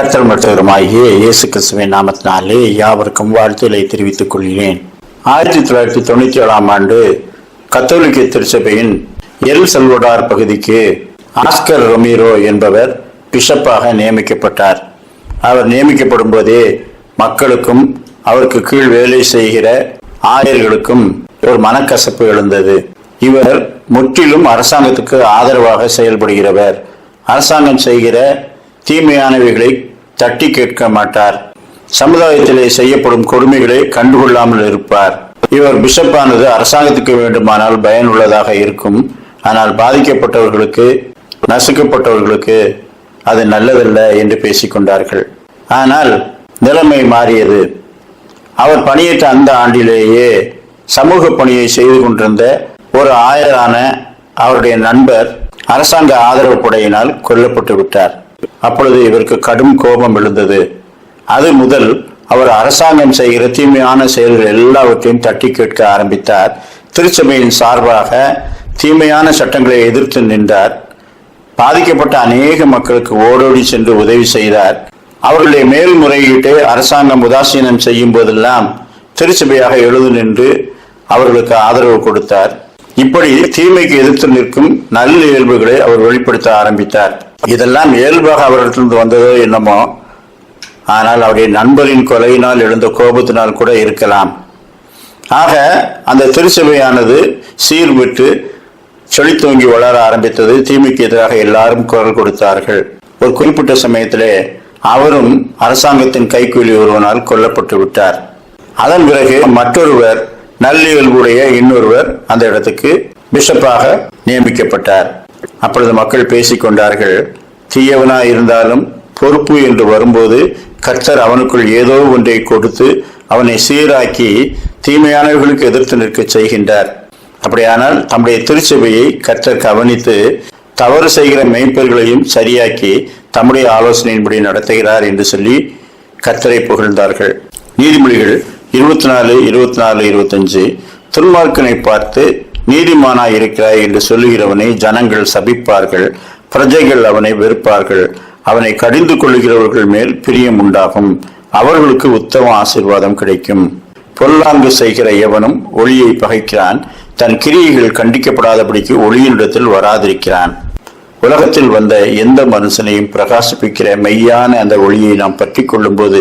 கர்த்தல் மற்றவருமாகிய இயேசு கிறிஸ்துவின் நாமத்தினாலே யாவருக்கும் வாழ்த்துக்களை தெரிவித்துக் கொள்கிறேன். ஆயிரத்தி தொள்ளாயிரத்தி தொண்ணூத்தி ஏழாம் ஆண்டு கத்தோலிக்க திருச்சபையின் எல் செல்வடார் பகுதிக்கு ஆஸ்கர் ரொமீரோ என்பவர் பிஷப்பாக நியமிக்கப்பட்டார். அவர் நியமிக்கப்படும் போதே மக்களுக்கும் அவருக்கு கீழ் வேலை செய்கிற ஆயர்களுக்கும் ஒரு மனக்கசப்பு எழுந்தது. இவர் முற்றிலும் அரசாங்கத்துக்கு ஆதரவாக செயல்படுகிறவர். அரசாங்கம் செய்கிற தீமையானவைகளை தட்டி கேட்க மாட்டார். சமுதாயத்திலே செய்யப்படும் கொடுமைகளை கண்டுகொள்ளாமல் இருப்பார். இவர் பிஷப்பானது அரசாங்கத்துக்கு வேண்டுமானால் பயனுள்ளதாக இருக்கும். ஆனால் பாதிக்கப்பட்டவர்களுக்கு நசுக்கப்பட்டவர்களுக்கு அது நல்லதல்ல என்று பேசிக்கொண்டார்கள் ஆனால் நிலைமை மாறியது. அவர் பணியேற்ற அந்த ஆண்டிலேயே சமூக பணியை செய்து கொண்டிருந்த ஒரு ஆயரான அவருடைய நண்பர் அரசாங்க ஆதரவு படையினால் கொல்லப்பட்டு விட்டார். அப்பொழுது இவருக்கு கடும் கோபம் எழுந்தது. அது முதல் அவர் அரசாங்கம் செய்கிற தீமையான செயல்கள் எல்லாவற்றையும் தட்டி கேட்க ஆரம்பித்தார். திருச்சபையின் சார்பாக தீமையான சட்டங்களை எதிர்த்து நின்றார். பாதிக்கப்பட்ட அநேக மக்களுக்கு ஓடோடி சென்று உதவி செய்தார். அவர்களுடைய மேல்முறையீட்டை அரசாங்கம் உதாசீனம் செய்யும் போதெல்லாம் திருச்சபையாக எழுது நின்று அவர்களுக்கு ஆதரவு கொடுத்தார். இப்படி தீமைக்கு எதிர்த்து நிற்கும் நல்ல இயல்புகளை அவர் வெளிப்படுத்த ஆரம்பித்தார். இதெல்லாம் இயல்பாக அவரிடத்திலிருந்து வந்ததோ என்னமோ ஆனால் அவருடைய நண்பரின் கொலையினால் எழுந்த கோபத்தினால் கூட இருக்கலாம். ஆக அந்த திருச்சபையானது சீர்விட்டு செழித்தோங்கி வளர ஆரம்பித்தது தீமைக்கு எதிராக எல்லாரும் குரல் கொடுத்தார்கள். ஒரு குறிப்பிட்ட சமயத்திலே அவரும் அரசாங்கத்தின் கைக்கூலி ஒருவனால் கொல்லப்பட்டு விட்டார். அதன் பிறகு மற்றொருவர் நல்லியல்புடைய இன்னொருவர் அந்த இடத்துக்கு பிஷப்பாக நியமிக்கப்பட்டார். அப்பொழுது மக்கள் பேசிக்கொண்டார்கள் தீயவனா இருந்தாலும் பொறுப்பு என்று வரும்போது கர்த்தர் அவனுக்குள் ஏதோ ஒன்றை கொடுத்து அவனை சீராக்கி தீமையானவர்களுக்கு எதிர்த்து நிற்க செய்கின்றார். அப்படியானால் தம்முடைய திருச்சபையை கர்த்தர் கவனித்து தவறு செய்கிற மெய்ப்பர்களையும் சரியாக்கி தம்முடைய ஆலோசனையின்படி நடத்துகிறார் என்று சொல்லி கர்த்தரை புகழ்ந்தார்கள். நீதிமொழிகள் இருபத்தி நாலு இருபத்தி நாலு இருபத்தஞ்சு துன்மார்க்கனை பார்த்து நீதிமானா இருக்கிறாய் என்று சொல்லுகிறவனை ஜனங்கள் சபிப்பார்கள் பிரஜைகள் அவனை வெறுப்பார்கள் அவனை கடிந்து கொள்ளுகிறவர்கள் மேல் பிரியம் உண்டாகும் அவர்களுக்கு உத்தம ஆசீர்வாதம் கிடைக்கும். பொல்லாங்கு செய்கிற எவனும் ஒளியை பகைக்கிறான் தன் கிரியைகள் கண்டிக்கப்படாதபடிக்கு ஒளியினிடத்தில் வராதிருக்கிறான். உலகத்தில் வந்த எந்த மனுஷனையும் பிரகாசிப்பிக்கிற மெய்யான அந்த ஒளியை நாம் பற்றி கொள்ளும்போது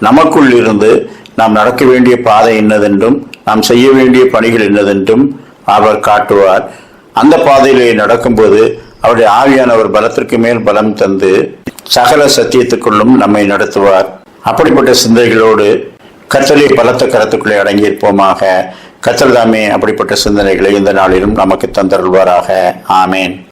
நமக்குள் இருந்து நாம் நடக்க வேண்டிய பாதை என்னதென்றும் நாம் செய்ய வேண்டிய பணிகள் என்னதென்றும் அவர் காட்டுவார். அந்த பாதையிலே நடக்கும்போது அவருடைய ஆவியானவர் பலத்திற்கு மேல் பலம் தந்து சகல சத்தியத்துக்குள்ளும் நம்மை நடத்துவார். அப்படிப்பட்ட சிந்தனைகளோடு கத்தலை பலத்த கரத்துக்குள்ளே அடங்கியிருப்போமாக. கத்தல் தாமே அப்படிப்பட்ட சிந்தனைகளை இந்த நாளிலும் நமக்கு தந்தருள்வாராக. ஆமேன்.